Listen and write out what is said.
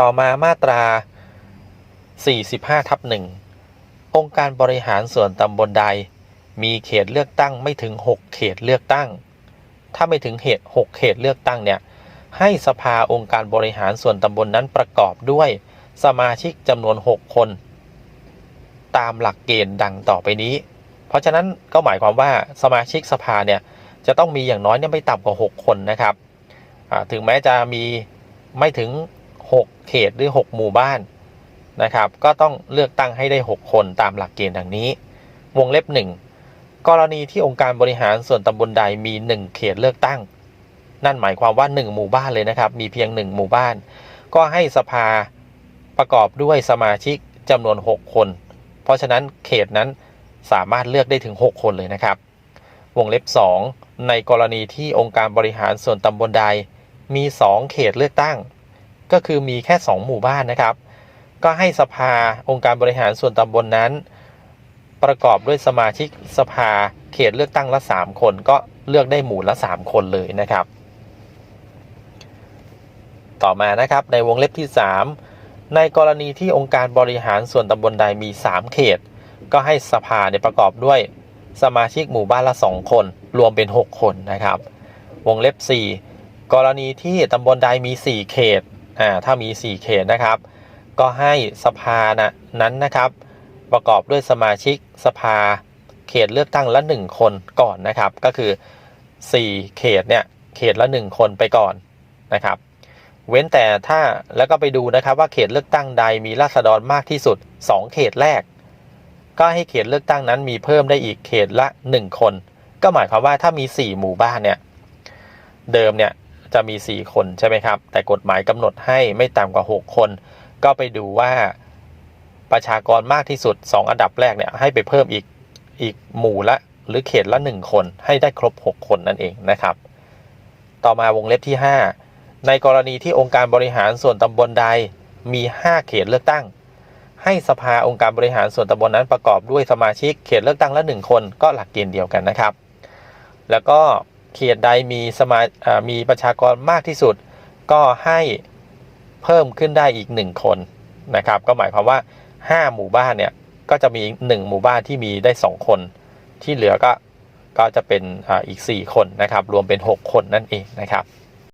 ต่อมามาตรา 45ทับหนึ่งองค์การบริหารส่วนตำบลใด มีเขตเลือกตั้งไม่ถึง 6 เขตเลือกตั้ง ถ้าไม่ถึงเหตุ6เขตเลือกตั้งเนี่ยให้สภาองค์การบริหารส่วนตำบลนนั้นประกอบด้วย สมาชิกจำนวน 6 คน ตามหลักเกณฑ์ดังต่อไปนี้ เพราะฉะนั้นก็หมายความว่าสมาชิกสภาเนี่ยจะต้องมีอย่างน้อยเนี่ยไม่ต่ำกว่า 6 คนนะครับถึงแม้จะมีไม่ถึง 6เขตหรือ 6 หมู่บ้านนะครับ ก็ต้องเลือกตั้งให้ได้ 6 คนตามหลักเกณฑ์ดังนี้ วงเล็บ 1 กรณีที่องค์การบริหารส่วนตำบลใดมี 1 เขตเลือกตั้ง นั่นหมายความว่า 1 หมู่บ้านเลยนะครับ มีเพียง 1 หมู่บ้าน ก็ให้สภาประกอบด้วยสมาชิกจำนวน 6 คน เพราะฉะนั้นเขตนั้นสามารถเลือกได้ถึง 6 คนเลยนะครับ วงเล็บ 2 ในกรณีที่องค์การบริหารส่วนตำบลใดมี 2 เขตเลือกตั้ง ก็คือมีแค่ 2 หมู่บ้านนะครับ ก็ให้สภาองค์การบริหารส่วนตำบลนนั้น ประกอบด้วยสมาชิกสภาเขตเลือกตั้งละ 3 คนก็เลือกได้หมู่ละ 3 คนเลยนะครับ ต่อมานะครับในวงเล็บที่ 3 ในกรณีที่องค์การบริหารส่วนตำบลใดมี 3 เขต ก็ให้สภาเนี่ยประกอบด้วย สมาชิกหมู่บ้านละ 2 คน รวมเป็น 6 คนนะครับ วงเล็บ 4 กรณีที่ตำบลใดมี 4 เขต อ่าถ้ามี 4 เขตนะครับ ก็ให้สภานะนั้นนะครับ ประกอบด้วยสมาชิกสภาเขตเลือกตั้งละ 1 คนก่อนนะครับ ก็คือ 4 เขตเนี่ยเขตละ 1 คนไปก่อนนะครับ เว้นแต่ถ้าแล้วก็ไปดูนะครับว่าเขตเลือกตั้งใดมีราษฎรมากที่สุด 2 เขตแรก ก็ให้เขตเลือกตั้งนั้นมีเพิ่มได้อีกเขตละ 1 คน ก็หมายความว่าถ้ามี 4 หมู่บ้านเนี่ยเดิมเนี่ย จะมี 4 คนใช่ไหมครับ แต่กฎหมายกำหนดให้ไม่ต่ำกว่า 6 คน ก็ไปดูว่าประชากรมากที่สุด 2 อันดับแรกเนี่ยให้ไปเพิ่มอีกอีกหมู่ละหรือเขตละ 1 คนให้ได้ครบ 6 คนนั่นเองนะครับ ต่อมาวงเล็บที่ 5 ในกรณีที่องค์การบริหารส่วนตำบลใดมี 5 เขตเลือกตั้ง ให้สภาองค์การบริหารส่วนตำบลนั้นประกอบด้วยสมาชิกเขตเลือกตั้งละ 1 คนก็หลักเกณฑ์เดียวกันนะครับ แล้วก็ เขตใดมีสมามีประชากรมากที่สุด ก็ให้เพิ่มขึ้นได้อีก 1 คนนะครับ ก็หมายความว่า 5 หมู่บ้านเนี่ยก็จะมีหนึ่งหมู่บ้านที่มีได้ 2 คน ที่เหลือก็ก็จะเป็นออีก 4 คนนะครับ รวมเป็น 6 คนนั่นเองนะครับ